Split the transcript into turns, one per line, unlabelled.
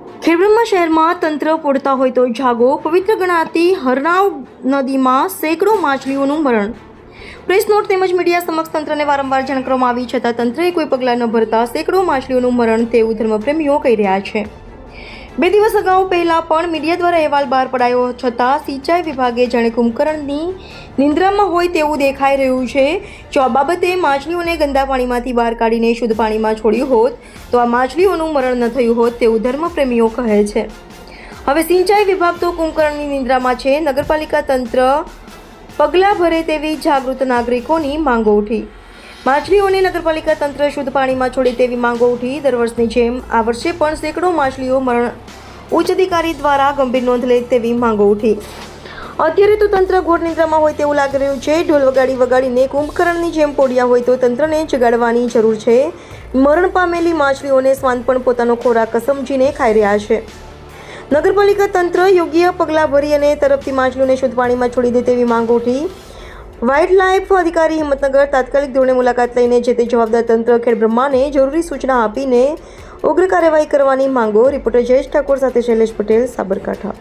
ખેડબ્રહ્મા શહેરમાં તંત્ર પોડતા હોય તો જાગો. પવિત્ર ગણાતી હરનાવ નદીમાં સેંકડો માછલીઓનું મરણ. પ્રેસ નોટ તેમજ મીડિયા સમક્ષ તંત્રને વારંવાર જાણ કરવામાં આવી છતાં તંત્રએ કોઈ પગલાં ન ભરતા સેંકડો માછલીઓનું મરણ તેવું ધર્મપ્રેમીઓ કહી રહ્યા છે. બે દિવસ અગાઉ પહેલાં પણ મીડિયા દ્વારા અહેવાલ બહાર પડાયો છતાં સિંચાઈ વિભાગે જાણે કુંભકર્ણની નિંદ્રામાં હોય તેવું દેખાઈ રહ્યું છે. જો આ બાબતે માછલીઓને ગંદા પાણીમાંથી બહાર કાઢીને શુદ્ધ પાણીમાં છોડ્યું હોત, તો આ માછલીઓનું મરણ ન થયું હોત તેવું ધર્મપ્રેમીઓ કહે છે. હવે સિંચાઈ વિભાગ તો કુંભકર્ણની નિંદ્રામાં છે. નગરપાલિકા તંત્ર પગલાં ભરે તેવી જાગૃત નાગરિકોની માંગો ઉઠી. માછલીઓને નગરપાલિકા તંત્ર શુદ્ધ પાણીમાં છોડે તેવી માંગો ઉઠી દર વર્ષની જેમ આ વર્ષે પણ સેંકડો માછલીઓ મરણ ઉચ્ચ અધિકારી દ્વારા ગંભીર નોંધ લે તેવી માંગો ઉઠી. અત્યારે તો તંત્ર ઘોર નિદ્રામાં હોય તેવું લાગી રહ્યું છે. ઢોલ વગાડી વગાડીને કુંભકર્ણની જેમ પોડ્યા હોય તો તંત્રને જગાડવાની જરૂર છે. મરણ પામેલી માછલીઓને શ્વાન પણ પોતાનો ખોરાક સમજીને ખાઈ રહ્યા છે. નગરપાલિકા તંત્ર યોગ્ય પગલાં ભરી અને તરફથી માછલીઓને શુદ્ધ પાણીમાં છોડી દે તેવી માંગ ઉઠી. વાઇલ્ડ લાઇફ અધિકારી હિંમતનગર તાત્કાલિક ધોરણે મુલાકાત લઈને જે તે જવાબદાર તંત્ર ખેડ બ્રહ્માને જરૂરી સૂચના આપીને ઉગ્ર કાર્યવાહી કરવાની માંગો રિપોર્ટર જયેશ ઠાકોર સાથે શૈલેષ પટેલ, સાબરકાંઠા.